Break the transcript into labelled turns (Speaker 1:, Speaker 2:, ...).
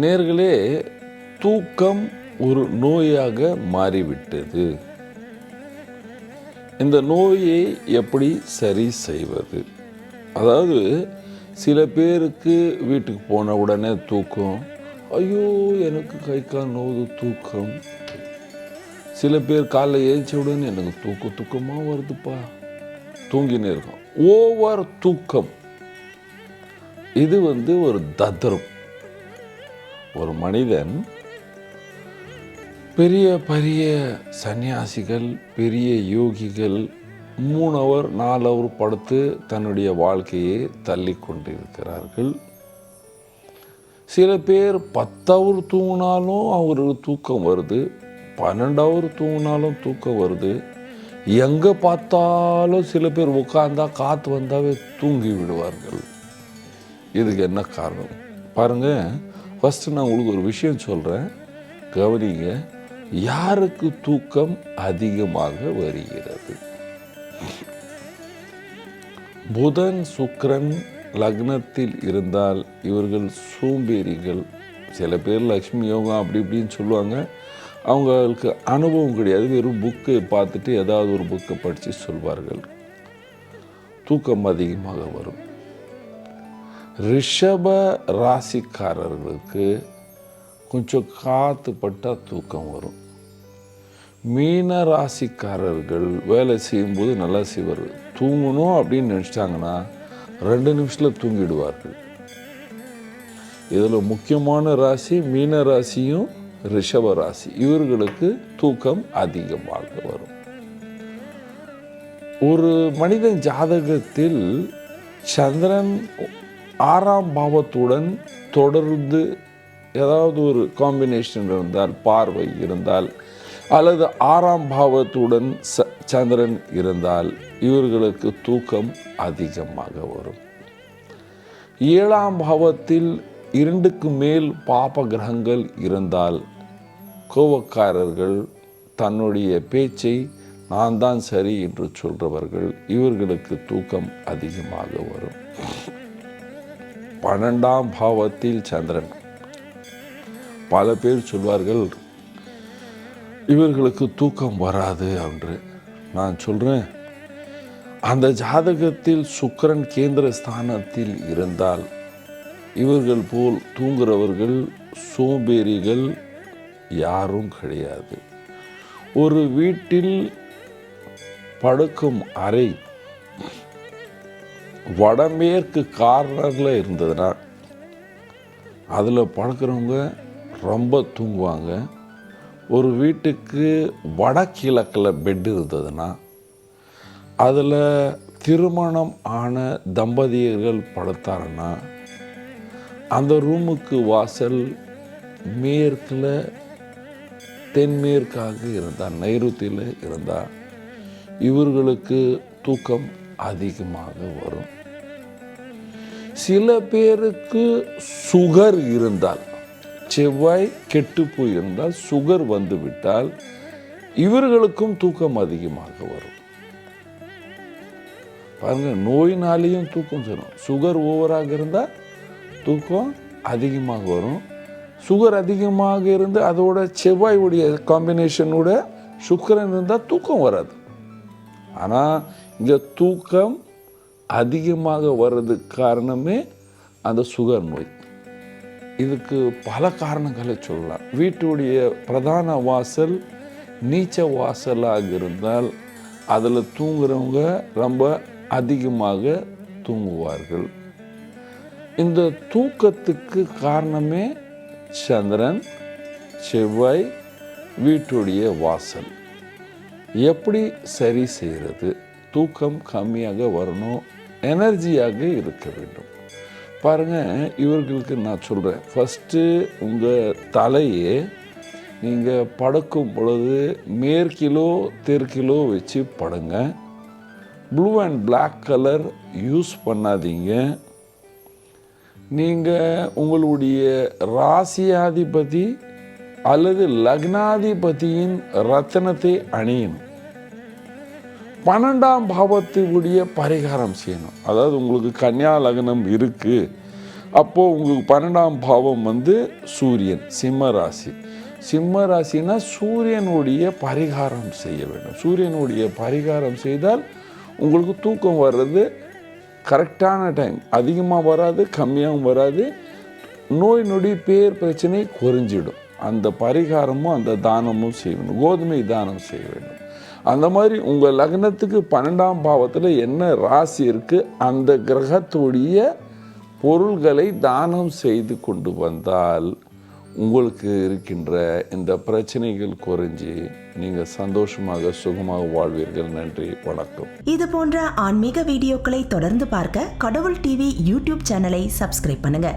Speaker 1: நேர்களே தூக்கம் ஒரு நோயாக மாறிவிட்டது. இந்த நோயை எப்படி சரி செய்வது? அதாவது சில பேருக்கு வீட்டுக்கு போன உடனே தூக்கம் ஐயோ எனக்கு கை கால் நோவு தூக்கம். சில பேர் காலைல ஏஞ்ச உடனே எனக்கு தூக்க தூக்கமாக வருதுப்பா. தூங்கினே இருக்கும். ஓவர் தூக்கம். இது வந்து ஒரு தத்ரம். ஒரு மனிதன் பெரிய பெரிய சன்னியாசிகள் பெரிய யோகிகள் மூணு அவர் நாலு அவர் படுத்து தன்னுடைய வாழ்க்கையை தள்ளி கொண்டிருக்கிறார்கள். சில பேர் பத்தவர் தூங்கினாலும் அவருக்கு தூக்கம் வருது பன்னெண்டு அவர் தூங்கினாலும் தூக்கம் வருது. எங்கே பார்த்தாலும் சில பேர் உட்காந்தா காற்று வந்தாவே தூங்கி விடுவார்கள். இதுக்கு என்ன காரணம்? பாருங்க ஃபஸ்ட்டு நான் உங்களுக்கு ஒரு விஷயம் சொல்கிறேன் கவனிங்க யாருக்கு தூக்கம் அதிகமாக வருகிறது? புதன் சுக்ரன் லக்னத்தில் இருந்தால் இவர்கள் சோம்பேறிகள். சில பேர் லக்ஷ்மி யோகம் அப்படி இப்படின்னு சொல்லுவாங்க. அவங்களுக்கு அனுபவம் கிடையாது. வெறும் புக்கை பார்த்துட்டு ஏதாவது ஒரு புக்கை படித்து சொல்வார்கள். தூக்கம் அதிகமாக வரும். ரிஷப ராசிக்காரர்களுக்கு கொஞ்சம் காற்று பட்டால் தூக்கம் வரும். மீன ராசிக்காரர்கள் வேலை செய்யும்போது நல்லா செய்வார் தூங்கணும் அப்படின்னு நினச்சிட்டாங்கன்னா ரெண்டு நிமிஷத்தில் தூங்கிடுவார்கள். இதில் முக்கியமான ராசி மீன ராசியும் ரிஷப ராசி. இவர்களுக்கு தூக்கம் அதிகமாக வரும். ஒரு மனிதன் ஜாதகத்தில் சந்திரன் ஆறாம் பாவத்துடன் தொடர்ந்து ஏதாவது ஒரு காம்பினேஷன் இருந்தால் பார்வை இருந்தால் அல்லது ஆறாம் பாவத்துடன் ச சந்திரன் இருந்தால் இவர்களுக்கு தூக்கம் அதிகமாக வரும். ஏழாம் பாவத்தில் இரண்டுக்கு மேல் பாப கிரகங்கள் இருந்தால் கோபக்காரர்கள் தன்னுடைய பேச்சை நான் தான் சரி என்று சொல்றவர்கள் இவர்களுக்கு தூக்கம் அதிகமாக வரும். பன்னெண்டாம் பாவத்தில் சந்திரன். பல பேர் சொல்வார்கள் இவர்களுக்கு தூக்கம் வராது என்று. நான் சொல்கிறேன் அந்த ஜாதகத்தில் சுக்கிரன் கேந்திர ஸ்தானத்தில் இருந்தால் இவர்கள் போல் தூங்குறவர்கள் சோம்பேறிகள் யாரும் கிடையாது. ஒரு வீட்டில் படுக்கும் அறை வடமேற்கு கார்னரில் இருந்ததுன்னா அதில் படுக்கிறவங்க ரொம்ப தூங்குவாங்க. ஒரு வீட்டுக்கு வடகிழக்கில் பெட் இருந்ததுன்னா அதில் திருமணம் ஆன தம்பதியர்கள் படுத்தாருன்னா அந்த ரூமுக்கு வாசல் மேற்கில் தென்மேற்காக இருந்தால் நைருத்தியில் இருந்தால் இவர்களுக்கு தூக்கம் அதிகமாக வரும். சில பேருக்கு சுகர் இருந்தால் செவ்வாய் கெட்டு போயிருந்தால் சுகர் வந்து விட்டால் இவர்களுக்கும் தூக்கம் அதிகமாக வரும். பாருங்க நோயினாலேயும் தூக்கம் வரும் சுகர் ஓவராக இருந்தால் தூக்கம் அதிகமாக வரும். சுகர் அதிகமாக இருந்து அதோட செவ்வாயுடைய காம்பினேஷனோட சுக்கரன் இருந்தால் தூக்கம் வராது. ஆனால் இந்த தூக்கம் அதிகமாக வர்றதுக்கு காரணமே அந்த சுகர் நோய். இதுக்கு பல காரணங்களை சொல்லலாம். வீட்டுடைய பிரதான வாசல் நீச்ச வாசலாக இருந்தால் அதில் தூங்குறவங்க ரொம்ப அதிகமாக தூங்குவார்கள். இந்த தூக்கத்துக்கு காரணமே சந்திரன் செவ்வாய் வீட்டுடைய வாசல். எப்படி சரி செய்கிறது தூக்கம் கம்மியாக வரணும் எனர்ஜியாக இருக்க வேண்டும். பாருங்கள் இவர்களுக்கு நான் சொல்கிறேன் ஃபஸ்ட்டு உங்கள் தலையை நீங்கள் படுக்கும் பொழுது மேற்கிலோ தெற்கிலோ வச்சு படுங்க. Blue and black colour use பண்ணாதீங்க. நீங்கள் உங்களுடைய ராசியாதிபதி அல்லது லக்னாதிபதியின் ரத்தனத்தை அணியணும். பன்னெண்டாம் பாவத்துடைய பரிகாரம் செய்யணும். அதாவது உங்களுக்கு கன்னியா லக்னம் இருக்குது அப்போது உங்களுக்கு பன்னெண்டாம் பாவம் வந்து சூரியன் சிம்ம ராசி. சிம்ம ராசினா சூரியனுடைய பரிகாரம் செய்ய வேண்டும். சூரியனுடைய பரிகாரம் செய்தால் உங்களுக்கு தூக்கம் வர்றது கரெக்டான டைம் அதிகமாக வராது கம்மியாகவும் வராது. நோய் நொடி பேர் பிரச்சனை குறைஞ்சிடும். அந்த பரிகாரமும் அந்த தானமும் செய்யணும் கோதுமை தானம் செய்ய வேண்டும். அந்த மாதிரி உங்கள் லக்னத்துக்கு பன்னெண்டாம் பாவத்தில் என்ன ராசி இருக்குது அந்த கிரகத்துடைய பொருள்களை தானம் செய்து கொண்டு வந்தால் உங்களுக்கு இருக்கின்ற இந்த பிரச்சனைகள் குறைஞ்சி நீங்கள் சந்தோஷமாக சுகமாக வாழ்வீர்கள். நன்றி வணக்கம்.
Speaker 2: இது போன்ற ஆன்மீக வீடியோக்களை தொடர்ந்து பார்க்க கடவுள் டிவி யூடியூப் சேனலை சப்ஸ்கிரைப் பண்ணுங்க.